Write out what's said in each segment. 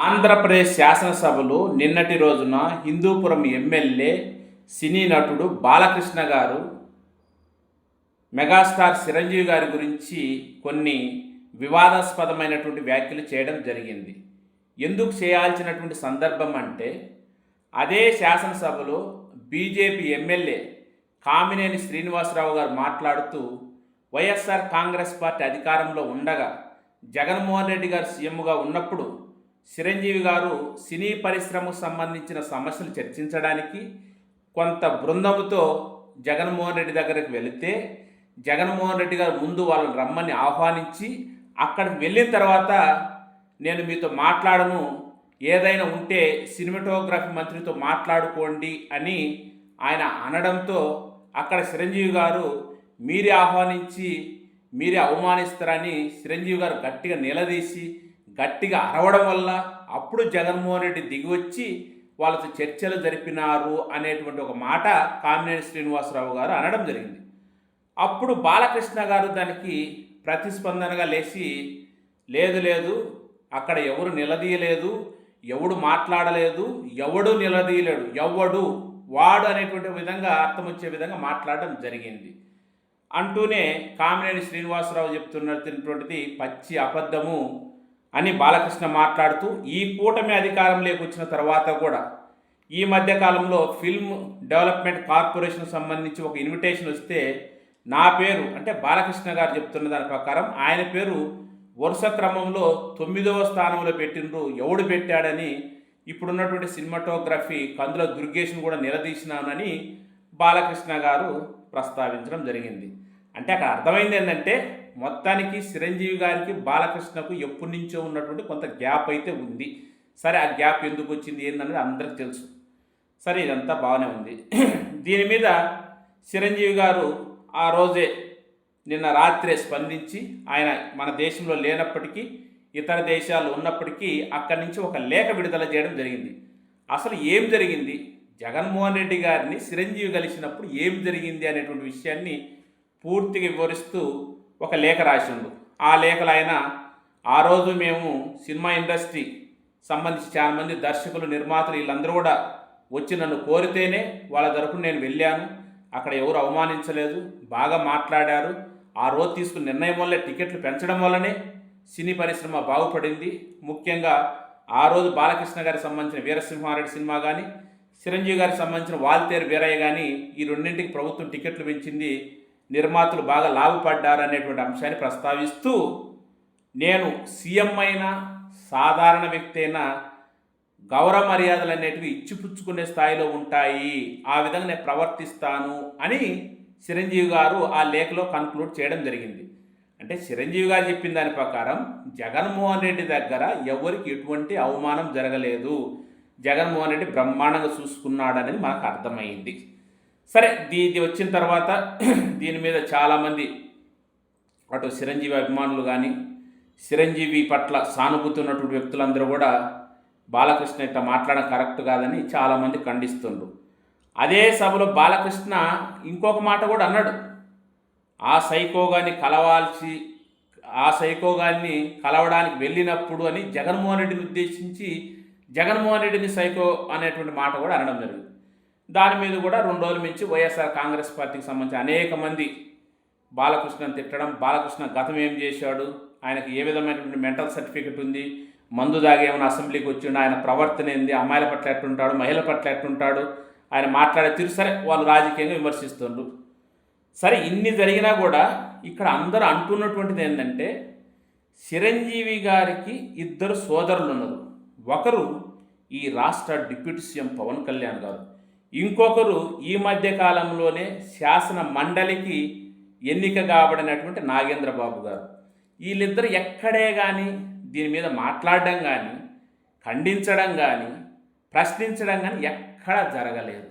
ఆంధ్రప్రదేశ్ శాసనసభలో నిన్నటి రోజున హిందూపురం ఎమ్మెల్యే సినీ నటుడు బాలకృష్ణ గారు మెగాస్టార్ చిరంజీవి గారి గురించి కొన్ని వివాదాస్పదమైనటువంటి వ్యాఖ్యలు చేయడం జరిగింది. ఎందుకు చేయాల్సినటువంటి సందర్భం అంటే అదే శాసనసభలో బీజేపీ ఎమ్మెల్యే కామినేని శ్రీనివాసరావు గారు మాట్లాడుతూ వైఎస్ఆర్ కాంగ్రెస్ పార్టీ అధికారంలో ఉండగా జగన్మోహన్ రెడ్డి గారు సీఎంగా ఉన్నప్పుడు చిరంజీవి గారు సినీ పరిశ్రమకు సంబంధించిన సమస్యలు చర్చించడానికి కొంత బృందముతో జగన్మోహన్ రెడ్డి దగ్గరికి వెళితే జగన్మోహన్ రెడ్డి గారు ముందు వాళ్ళని రమ్మని ఆహ్వానించి అక్కడికి వెళ్ళిన తర్వాత నేను మీతో మాట్లాడను ఏదైనా ఉంటే సినిమాటోగ్రఫీ మంత్రితో మాట్లాడుకోండి అని ఆయన అనడంతో అక్కడ చిరంజీవి గారు మీరే ఆహ్వానించి మీరే అవమానిస్తారని చిరంజీవి గారు గట్టిగా నిలదీసి గట్టిగా అరవడం వల్ల అప్పుడు జగన్మోహన్ రెడ్డి దిగివచ్చి వాళ్ళతో చర్చలు జరిపినారు అనేటువంటి ఒక మాట కామినేని శ్రీనివాసరావు గారు అనడం జరిగింది. అప్పుడు బాలకృష్ణ గారు దానికి ప్రతిస్పందనగా లేచి లేదు లేదు అక్కడ ఎవరు నిలదీయలేదు ఎవడు మాట్లాడలేదు ఎవడు నిలదీయలేడు ఎవడు వాడు అనేటువంటి విధంగా అర్థం వచ్చే విధంగా మాట్లాడడం జరిగింది. అంటూనే కామినేని శ్రీనివాసరావు చెప్తున్నటువంటిది పచ్చి అబద్ధము అని బాలకృష్ణ మాట్లాడుతూ ఈ కూటమి అధికారంలోకి వచ్చిన తర్వాత కూడా ఈ మధ్య కాలంలో ఫిల్మ్ డెవలప్మెంట్ కార్పొరేషన్ సంబంధించి ఒక ఇన్విటేషన్ వస్తే నా పేరు అంటే బాలకృష్ణ గారు చెప్తున్న దాని ప్రకారం ఆయన పేరు వరుస క్రమంలో తొమ్మిదవ స్థానంలో పెట్టినరు ఎవడు పెట్టాడని ఇప్పుడున్నటువంటి సినిమాటోగ్రఫీ కందుల దుర్గేష్ను కూడా నిలదీసినానని బాలకృష్ణ గారు ప్రస్తావించడం జరిగింది. అంటే అక్కడ అర్థమైంది ఏంటంటే మొత్తానికి చిరంజీవి గారికి బాలకృష్ణకు ఎప్పటి నుంచో ఉన్నటువంటి కొంత గ్యాప్ అయితే ఉంది. సరే ఆ గ్యాప్ ఎందుకు వచ్చింది ఏందనేది అందరికి తెలుసు. సరే ఇదంతా బాగానే ఉంది. దీని మీద చిరంజీవి గారు ఆ రోజే నిన్న రాత్రే స్పందించి ఆయన మన దేశంలో లేనప్పటికీ ఇతర దేశాలు ఉన్నప్పటికీ అక్కడి నుంచి ఒక లేఖ విడుదల చేయడం జరిగింది. అసలు ఏం జరిగింది? జగన్మోహన్ రెడ్డి గారిని చిరంజీవి కలిసినప్పుడు ఏం జరిగింది అనేటువంటి విషయాన్ని పూర్తిగా వివరిస్తూ ఒక లేఖ రాసిండు. ఆ లేఖలు ఆయన ఆ రోజు మేము సినిమా ఇండస్ట్రీ సంబంధించి చాలామంది దర్శకులు నిర్మాతలు వీళ్ళందరూ కూడా వచ్చి నన్ను కోరితేనే వాళ్ళ తరపున నేను వెళ్ళాను. అక్కడ ఎవరు అవమానించలేదు బాగా మాట్లాడారు. ఆ రోజు తీసుకున్న నిర్ణయం వల్లే టికెట్లు పెంచడం వల్లనే సినీ పరిశ్రమ బాగుపడింది. ముఖ్యంగా ఆ రోజు బాలకృష్ణ గారికి సంబంధించిన వీరసింహారెడ్డి సినిమా కానీ చిరంజీవి గారికి సంబంధించిన వాల్తేరు వీరయ్య కానీ ఈ రెండింటికి ప్రభుత్వం టికెట్లు పెంచింది నిర్మాతలు బాగా లాభపడ్డారు అనేటువంటి అంశాన్ని ప్రస్తావిస్తూ నేను సీఎం అయినా సాధారణ వ్యక్తి అయినా గౌరవ మర్యాదలు అనేటివి ఇచ్చిపుచ్చుకునే స్థాయిలో ఉంటాయి. ఆ విధంగా నేను ప్రవర్తిస్తాను అని చిరంజీవి గారు ఆ లేఖలో కన్క్లూడ్ చేయడం జరిగింది. అంటే చిరంజీవి గారు చెప్పిన దాని ప్రకారం జగన్మోహన్ రెడ్డి దగ్గర ఎవరికి ఎటువంటి అవమానం జరగలేదు. జగన్మోహన్ రెడ్డి బ్రహ్మాండంగా చూసుకున్నాడనేది మనకు అర్థమైంది. సరే ఇది వచ్చిన తర్వాత దీని మీద చాలామంది అటు చిరంజీవి అభిమానులు కానీ చిరంజీవి పట్ల సానుభూతి ఉన్నటువంటి వ్యక్తులందరూ కూడా బాలకృష్ణ ఇట్లా మాట్లాడడం కరెక్ట్ కాదని చాలామంది ఖండిస్తుండ్రు. అదే సభలో బాలకృష్ణ ఇంకొక మాట కూడా అన్నాడు. ఆ సైకోగాన్ని కలవాల్సి ఆ సైకోగాన్ని కలవడానికి వెళ్ళినప్పుడు అని జగన్మోహన్ రెడ్డిని ఉద్దేశించి జగన్మోహన్ రెడ్డిని సైకో అనేటువంటి మాట కూడా అనడం జరిగింది. దాని మీద కూడా రెండు రోజుల నుంచి వైఎస్ఆర్ కాంగ్రెస్ పార్టీకి సంబంధించి అనేక మంది బాలకృష్ణను తిట్టడం బాలకృష్ణ గతం ఏం చేశాడు ఆయనకి ఏ విధమైనటువంటి మెంటల్ సర్టిఫికెట్ ఉంది మందు దాగి ఏమైనా అసెంబ్లీకి వచ్చిండు ఆయన ప్రవర్తన ఏంది అమ్మాయిల పట్ల ఎట్టుంటాడు మహిళల పట్ల ఎట్టుంటాడు ఆయన మాట్లాడే తీరు సరే వాళ్ళు రాజకీయంగా విమర్శిస్తుండ్రు. సరే ఇన్ని జరిగినా కూడా ఇక్కడ అందరూ అంటున్నటువంటిది ఏంటంటే చిరంజీవి గారికి ఇద్దరు సోదరులు ఉన్నారు ఒకరు ఈ రాష్ట్ర డిప్యూటీ సీఎం పవన్ కళ్యాణ్ గారు. ఇంకొకరు ఈ మధ్య కాలంలోనే శాసన మండలికి ఎన్నిక కాబడినటువంటి నాగేంద్రబాబు గారు. వీళ్ళిద్దరు ఎక్కడే కానీ దీని మీద మాట్లాడడం కానీ ఖండించడం కానీ ప్రశ్నించడం కానీ ఎక్కడా జరగలేదు.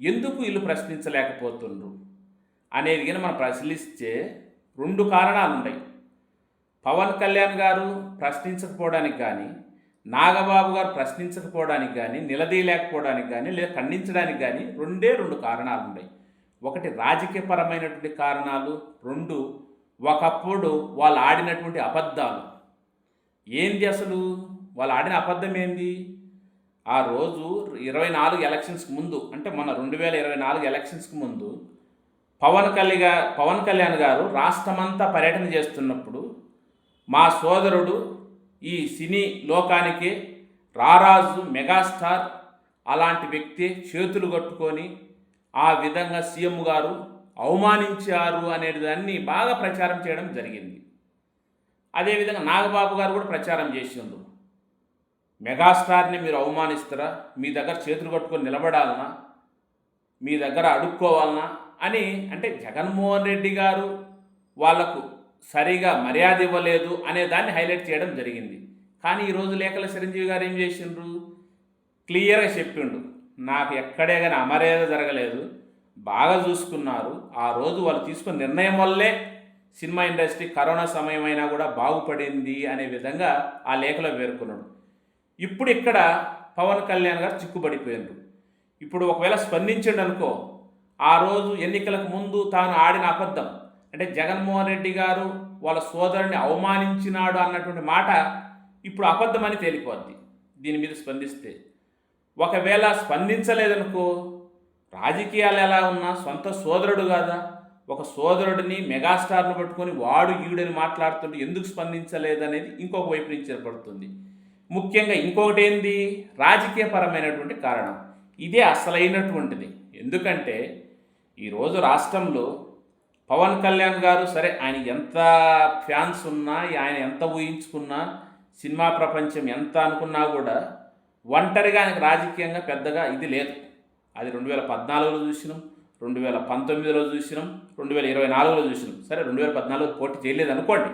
ఎందుకు వీళ్ళు ప్రశ్నించలేకపోతుండ్రు అనేది కానీ మనం ప్రశ్నిస్తే రెండు కారణాలు ఉన్నాయి పవన్ కళ్యాణ్ గారు ప్రశ్నించకపోవడానికి కానీ నాగబాబు గారు ప్రశ్నించకపోవడానికి కానీ నిలదీయలేకపోవడానికి కానీ లేదా ఖండించడానికి కానీ రెండే రెండు కారణాలు ఉన్నాయి ఒకటి రాజకీయపరమైనటువంటి కారణాలు రెండు ఒకప్పుడు వాళ్ళు ఆడినటువంటి అబద్ధాలు. ఏంది అసలు? వాళ్ళు ఆడిన అబద్ధం ఏంది? ఆ రోజు ఇరవై నాలుగు ఎలక్షన్స్కి ముందు అంటే మొన్న రెండు వేల ఇరవై నాలుగు ఎలక్షన్స్కి ముందు పవన్ కళ్యాణ్ పవన్ కళ్యాణ్ గారు రాష్ట్రమంతా పర్యటన చేస్తున్నప్పుడు మా సోదరుడు ఈ సినీ లోకానికి రారాజు మెగాస్టార్ అలాంటి వ్యక్తి చేతులు కట్టుకొని ఆ విధంగా సీఎం గారు అవమానించారు అనే దాన్ని బాగా ప్రచారం చేయడం జరిగింది. అదేవిధంగా నాగబాబు గారు కూడా ప్రచారం చేసిండు మెగాస్టార్ని మీరు అవమానిస్తారా? మీ దగ్గర చేతులు కట్టుకొని నిలబడాలనా? మీ దగ్గర అడుక్కోవాలనా? అని అంటే జగన్మోహన్ రెడ్డి గారు వాళ్ళకు సరిగా మర్యాద ఇవ్వలేదు అనే దాన్ని హైలైట్ చేయడం జరిగింది. కానీ ఈరోజు లేఖల చిరంజీవి గారు ఏం చేసిండ్రు? క్లియర్గా చెప్పిండు. నాకు ఎక్కడే కానీ అమర్యాద జరగలేదు. బాగా చూసుకున్నారు. ఆ రోజు వాళ్ళు తీసుకున్న నిర్ణయం వల్లే సినిమా ఇండస్ట్రీ కరోనా సమయమైనా కూడా బాగుపడింది అనే విధంగా ఆ లేఖలో పేర్కొన్నాడు. ఇప్పుడు ఇక్కడ పవన్ కళ్యాణ్ గారు చిక్కుబడిపోయిండ్రు. ఇప్పుడు ఒకవేళ స్పందించండి అనుకో ఆ రోజు ఎన్నికలకు ముందు తాను ఆడిన అబద్ధం అంటే జగన్మోహన్ రెడ్డి గారు వాళ్ళ సోదరుని అవమానించినాడు అన్నటువంటి మాట ఇప్పుడు అబద్ధమని తేలిపోద్ది. దీని మీద స్పందిస్తే ఒకవేళ స్పందించలేదనుకో రాజకీయాలు ఎలా ఉన్నా సొంత సోదరుడు కాదా? ఒక సోదరుడిని మెగాస్టార్ను పట్టుకొని వాడు ఈడని మాట్లాడుతుంటే ఎందుకు స్పందించలేదనేది ఇంకొక వైపు నుంచి ఏర్పడుతుంది. ముఖ్యంగా ఇంకొకటి ఏంది? రాజకీయపరమైనటువంటి కారణం. ఇదే అసలైనటువంటిది. ఎందుకంటే ఈరోజు రాష్ట్రంలో పవన్ కళ్యాణ్ గారు సరే ఆయన ఎంత ఫ్యాన్స్ ఉన్నా ఆయన ఎంత ఊహించుకున్నా సినిమా ప్రపంచం ఎంత అనుకున్నా కూడా ఒంటరిగా ఆయనకు రాజకీయంగా పెద్దగా ఇది లేదు. అది రెండు వేల పద్నాలుగులో చూసినాం రెండు వేల పంతొమ్మిదిలో చూసినాం రెండు వేల ఇరవై నాలుగులో చూసినాం. సరే రెండు వేల పద్నాలుగులో పోటీ చేయలేదు అనుకోండి.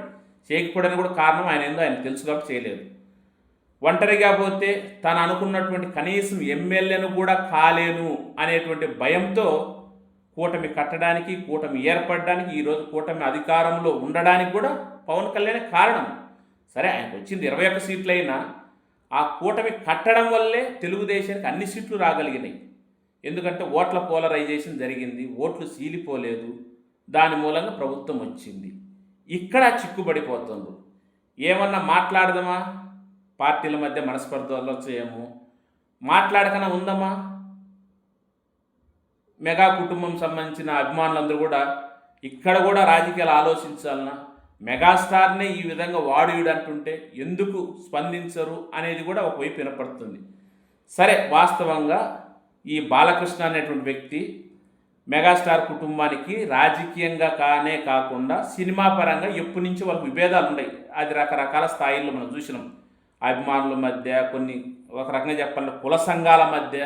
చేయకపోవడానికి కూడా కారణం ఆయన ఏందో ఆయన తెలుసు కాబట్టి చేయలేదు. ఒంటరిగా పోతే తను అనుకున్నటువంటి కనీసం ఎమ్మెల్యేను కూడా కాలేను అనేటువంటి భయంతో కూటమి కట్టడానికి కూటమి ఏర్పడడానికి ఈరోజు కూటమి అధికారంలో ఉండడానికి కూడా పవన్ కళ్యాణ్ కారణం. సరే ఆయనకు వచ్చింది ఇరవై ఒక్క సీట్లు అయినా ఆ కూటమి కట్టడం వల్లే తెలుగుదేశానికి అన్ని సీట్లు రాగలిగినాయి. ఎందుకంటే ఓట్ల పోలరైజేషన్ జరిగింది ఓట్లు సీలిపోలేదు. దాని మూలంగా ప్రభుత్వం వచ్చింది. ఇక్కడ చిక్కుబడిపోతుంది. ఏమన్నా మాట్లాడదామా? పార్టీల మధ్య మనస్పర్ధలు వచ్చాయేమో. మాట్లాడకనా ఉందమ్మా? మెగా కుటుంబం సంబంధించిన అభిమానులందరూ కూడా ఇక్కడ కూడా రాజకీయాలు ఆలోచించాలన్నా మెగాస్టార్నే ఈ విధంగా వాడుయుడు అంటుంటే ఎందుకు స్పందించరు అనేది కూడా ఒకవైపు వినపడుతుంది. సరే వాస్తవంగా ఈ బాలకృష్ణ అనేటువంటి వ్యక్తి మెగాస్టార్ కుటుంబానికి రాజకీయంగా కానే కాకుండా సినిమా పరంగా ఎప్పటి నుంచి వాళ్ళకి విభేదాలు ఉన్నాయి అది రకరకాల స్థాయిల్లో మనం చూసినాం. అభిమానుల మధ్య కొన్ని ఒక రకంగా చెప్పాలంటే కుల సంఘాల మధ్య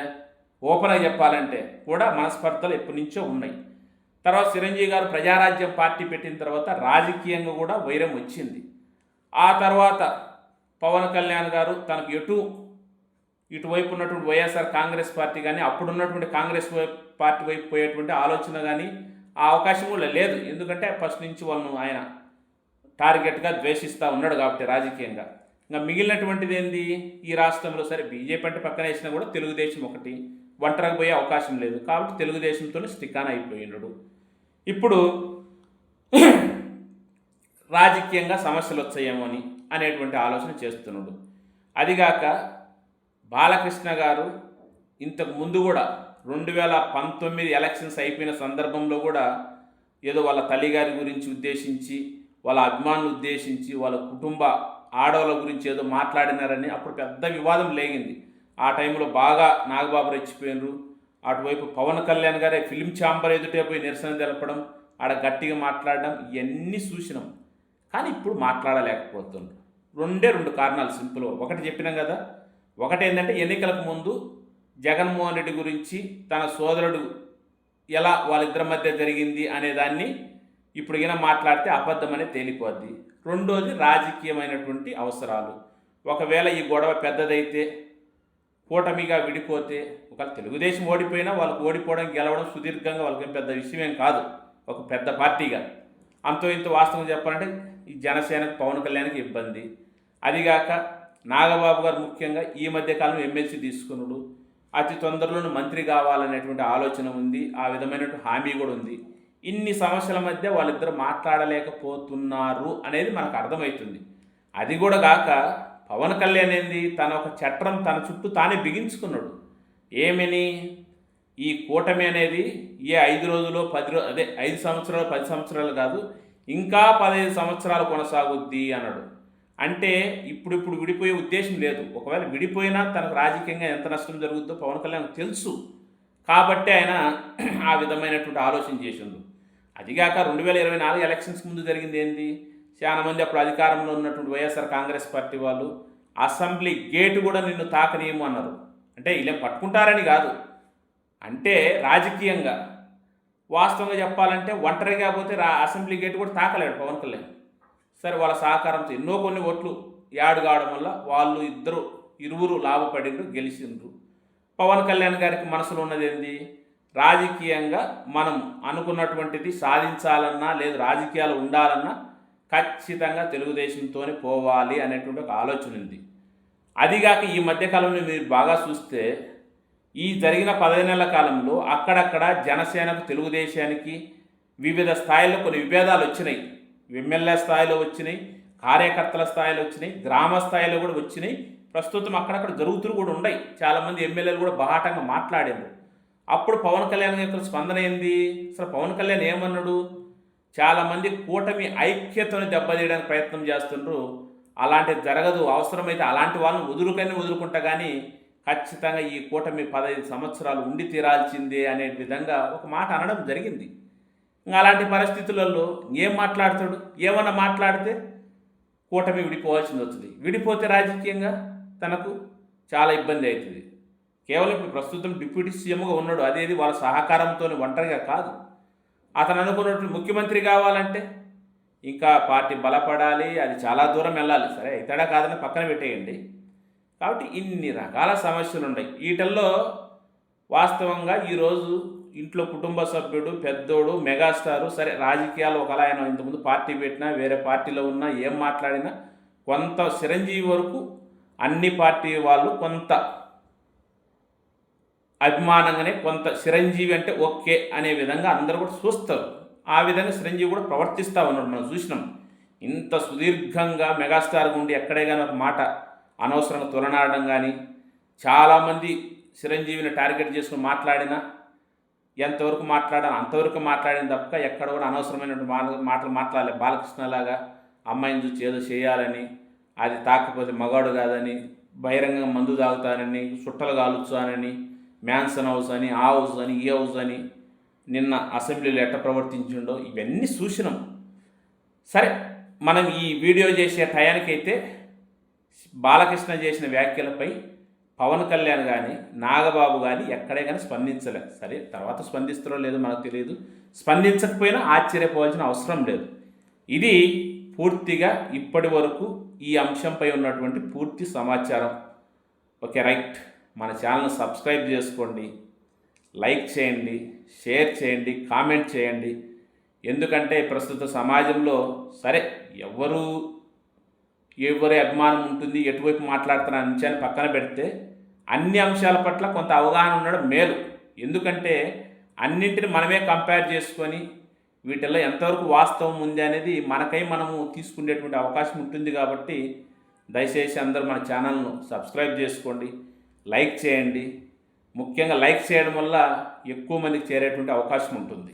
ఓపెన్గా చెప్పాలంటే కూడా మనస్పర్ధలు ఎప్పటి నుంచో ఉన్నాయి. తర్వాత చిరంజీవి గారు ప్రజారాజ్యం పార్టీ పెట్టిన తర్వాత రాజకీయంగా కూడా వైరం వచ్చింది. ఆ తర్వాత పవన్ కళ్యాణ్ గారు తనకు ఎటు ఇటువైపు ఉన్నటువంటి వైఎస్ఆర్ కాంగ్రెస్ పార్టీ కానీ అప్పుడున్నటువంటి కాంగ్రెస్ వైపు పార్టీ వైపు పోయేటువంటి ఆలోచన కానీ ఆ అవకాశం కూడా లేదు. ఎందుకంటే ఫస్ట్ నుంచి వాళ్ళను ఆయన టార్గెట్గా ద్వేషిస్తూ ఉన్నాడు కాబట్టి రాజకీయంగా. ఇంకా మిగిలినటువంటిది ఏంది? ఈ రాష్ట్రంలో సరే బీజేపీ అంటే పక్కన వేసినా కూడా తెలుగుదేశం ఒకటి ఒంటరికి పోయే అవకాశం లేదు. కాబట్టి తెలుగుదేశంతో స్టికాన్ అయిపోయినాడు ఇప్పుడు రాజకీయంగా సమస్యలు వచ్చాయేమో అని అనేటువంటి ఆలోచన చేస్తున్నాడు. అదిగాక బాలకృష్ణ గారు ఇంతకు ముందు కూడా రెండు వేల పంతొమ్మిది ఎలక్షన్స్ అయిపోయిన సందర్భంలో కూడా ఏదో వాళ్ళ తల్లిగారి గురించి ఉద్దేశించి వాళ్ళ అభిమానులు ఉద్దేశించి వాళ్ళ కుటుంబ ఆడవాళ్ళ గురించి ఏదో మాట్లాడినారని అప్పుడు పెద్ద వివాదం లేగింది. ఆ టైంలో బాగా నాగబాబు రెచ్చిపోయినరు. అటువైపు పవన్ కళ్యాణ్ గారే ఫిలిం ఛాంబర్ ఎదుటే పోయి నిరసన తెలపడం ఆడ గట్టిగా మాట్లాడడం ఇవన్నీ చూసినాం. కానీ ఇప్పుడు మాట్లాడలేకపోతుండ్రు రెండే రెండు కారణాలు సింపుల్. ఒకటి చెప్పినాం కదా ఒకటి ఏంటంటే ఎన్నికలకు ముందు జగన్మోహన్ రెడ్డి గురించి తన సోదరుడు ఎలా వాళ్ళిద్దరి మధ్య జరిగింది అనే దాన్ని ఇప్పుడు ఈయన మాట్లాడితే అబద్ధం అనేది తేలిపోద్ది. రెండోది రాజకీయమైనటువంటి అవసరాలు. ఒకవేళ ఈ గొడవ పెద్దదైతే కూటమిగా విడిపోతే ఒకవేళ తెలుగుదేశం ఓడిపోయినా వాళ్ళకు ఓడిపోవడం గెలవడం సుదీర్ఘంగా వాళ్ళకి పెద్ద విషయమేం కాదు. ఒక పెద్ద పార్టీగా. అంతో ఇంత వాస్తవం చెప్పాలంటే ఈ జనసేనకు పవన్ కళ్యాణ్కి ఇబ్బంది. అదిగాక నాగబాబు గారు ముఖ్యంగా ఈ మధ్యకాలం ఎమ్మెల్సీ తీసుకున్నాడు. అతి తొందరలోనే మంత్రి కావాలనేటువంటి ఆలోచన ఉంది. ఆ విధమైనటువంటి హామీ కూడా ఉంది. ఇన్ని సమస్యల మధ్య వాళ్ళిద్దరు మాట్లాడలేకపోతున్నారు అనేది మనకు అర్థమవుతుంది. అది కూడా కాక పవన్ కళ్యాణ్ ఏంది? తన ఒక చట్టం తన చుట్టూ తానే బిగించుకున్నాడు. ఏమని? ఈ కూటమి అనేది ఏ ఐదు రోజులు పది రోజు అదే ఐదు సంవత్సరాలు పది సంవత్సరాలు కాదు ఇంకా పదహైదు సంవత్సరాలు కొనసాగుద్ది అన్నాడు. అంటే ఇప్పుడు ఇప్పుడు విడిపోయే ఉద్దేశం లేదు. ఒకవేళ విడిపోయినా తనకు రాజకీయంగా ఎంత నష్టం జరుగుతుందో పవన్ కళ్యాణ్ తెలుసు. కాబట్టి ఆయన ఆ విధమైనటువంటి ఆలోచన చేసిండు. అదిగాక రెండు వేల ఇరవై నాలుగు ఎలక్షన్స్ ముందు జరిగింది ఏంది? చాలా మంది అప్పుడు అధికారంలో ఉన్నటువంటి వైఎస్ఆర్ కాంగ్రెస్ పార్టీ వాళ్ళు అసెంబ్లీ గేటు కూడా నిన్ను తాకనీయము అన్నారు. అంటే ఇలా పట్టుకుంటారని కాదు. అంటే రాజకీయంగా వాస్తవంగా చెప్పాలంటే ఒంటరిగా పోతే రా అసెంబ్లీ గేట్ కూడా తాకలేడు పవన్ కళ్యాణ్. సరే వాళ్ళ సహకారంతో ఎన్నో కొన్ని ఓట్లు యాడ్ కావడం వల్ల వాళ్ళు ఇద్దరు ఇరువురు లాభపడిండ్రు గెలిచిండ్రు. పవన్ కళ్యాణ్ గారికి మనసులో ఉన్నది ఏంది? రాజకీయంగా మనం అనుకున్నటువంటిది సాధించాలన్నా లేదు రాజకీయాలు ఉండాలన్నా ఖచ్చితంగా తెలుగుదేశంతోనే పోవాలి అనేటువంటి ఒక ఆలోచన ఉంది. అదిగాక ఈ మధ్యకాలంలో మీరు బాగా చూస్తే ఈ జరిగిన పదహైదు నెలల కాలంలో అక్కడక్కడ జనసేనకు తెలుగుదేశానికి వివిధ స్థాయిలో కొన్ని విభేదాలు వచ్చినాయి. ఎమ్మెల్యే స్థాయిలో వచ్చినాయి కార్యకర్తల స్థాయిలో వచ్చినాయి గ్రామ స్థాయిలో కూడా వచ్చినాయి. ప్రస్తుతం అక్కడక్కడ జరుగుతూ కూడా ఉన్నాయి. చాలామంది ఎమ్మెల్యేలు కూడా బహాటంగా మాట్లాడారు. అప్పుడు పవన్ కళ్యాణ్ యొక్క స్పందన ఏంది? అసలు పవన్ కళ్యాణ్ ఏమన్నాడు? చాలామంది కూటమి ఐక్యతను దెబ్బతీయడానికి ప్రయత్నం చేస్తుండ్రు. అలాంటిది జరగదు అవసరమైతే అలాంటి వాళ్ళని వదులుకని వదులుకుంటా కానీ ఖచ్చితంగా ఈ కూటమి పదహైదు సంవత్సరాలు ఉండి తీరాల్సిందే అనే విధంగా ఒక మాట అనడం జరిగింది. ఇంకా అలాంటి పరిస్థితులలో ఏం మాట్లాడతాడు? ఏమన్నా మాట్లాడితే కూటమి విడిపోవాల్సింది వస్తుంది. విడిపోతే రాజకీయంగా తనకు చాలా ఇబ్బంది అవుతుంది. కేవలం ఇప్పుడు ప్రస్తుతం డిప్యూటీ సీఎంగా ఉన్నాడు. అదేది వాళ్ళ సహకారంతో ఒంటరిగా కాదు. అతను అనుకున్నట్టు ముఖ్యమంత్రి కావాలంటే ఇంకా పార్టీ బలపడాలి అది చాలా దూరం వెళ్ళాలి. సరే ఇతడా కాదని పక్కన పెట్టేయండి. కాబట్టి ఇన్ని రకాల సమస్యలు ఉన్నాయి. వీటిల్లో వాస్తవంగా ఈరోజు ఇంట్లో కుటుంబ సభ్యుడు పెద్దోడు మెగాస్టారు సరే రాజకీయాలు ఒకలా ఆయన ఇంతకుముందు పార్టీ పెట్టినా వేరే పార్టీలో ఉన్నా ఏం మాట్లాడినా కొంత చిరంజీవి వరకు అన్ని పార్టీ వాళ్ళు కొంత అభిమానంగానే కొంత చిరంజీవి అంటే ఓకే అనే విధంగా అందరూ కూడా చూస్తారు. ఆ విధంగా చిరంజీవి కూడా ప్రవర్తిస్తూ ఉన్నాడు మనం చూసినాం. ఇంత సుదీర్ఘంగా మెగాస్టార్ ఉండి ఎక్కడే కానీ ఒక మాట అనవసరంగా తులనాడడం కానీ చాలామంది చిరంజీవిని టార్గెట్ చేసుకుని మాట్లాడినా ఎంతవరకు మాట్లాడాలి అంతవరకు మాట్లాడిన తప్ప ఎక్కడ కూడా అనవసరమైనటువంటి మాటలు మాట్లాడలేదు బాలకృష్ణలాగా అమ్మాయిని చూసి ఏదో చేయాలని అది తాకపోతే మగాడు కాదని బహిరంగంగా మందు తాగుతానని చుట్టలు కాలుస్తానని మ్యాన్సన్ హౌస్ అని ఆ హౌస్ అని ఈ హౌస్ అని నిన్న అసెంబ్లీలో ఎట్ట ప్రవర్తించిండో ఇవన్నీ చూసినాం సరే మనం ఈ వీడియో చేసే టయానికైతే బాలకృష్ణ చేసిన వ్యాఖ్యలపై పవన్ కళ్యాణ్ కానీ నాగబాబు కానీ ఎక్కడే కానీ స్పందించలే. సరే తర్వాత స్పందిస్తారో లేదో మనకు తెలియదు. స్పందించకపోయినా ఆశ్చర్యపోవాల్సిన అవసరం లేదు. ఇది పూర్తిగా ఇప్పటి వరకు ఈ అంశంపై ఉన్నటువంటి పూర్తి సమాచారం. Okay right. మన ఛానల్ని సబ్స్క్రైబ్ చేసుకోండి లైక్ చేయండి షేర్ చేయండి కామెంట్ చేయండి. ఎందుకంటే ప్రస్తుత సమాజంలో సరే ఎవరు ఎవరి అభిమానం ఉంటుంది ఎటువైపు మాట్లాడుతున్న అంశాన్ని పక్కన పెడితే అన్ని అంశాల పట్ల కొంత అవగాహన ఉండడం మేలు. ఎందుకంటే అన్నింటిని మనమే కంపేర్ చేసుకొని వీటిల్లో ఎంతవరకు వాస్తవం ఉంది అనేది మనకై మనము తీసుకునేటువంటి అవకాశం ఉంటుంది కాబట్టి దయచేసి అందరూ మన ఛానల్ను సబ్స్క్రైబ్ చేసుకోండి. లైక్ చేయండి. ముఖ్యంగా లైక్ చేయడం వల్ల ఎక్కువ మందికి చేరేటువంటి అవకాశం ఉంటుంది.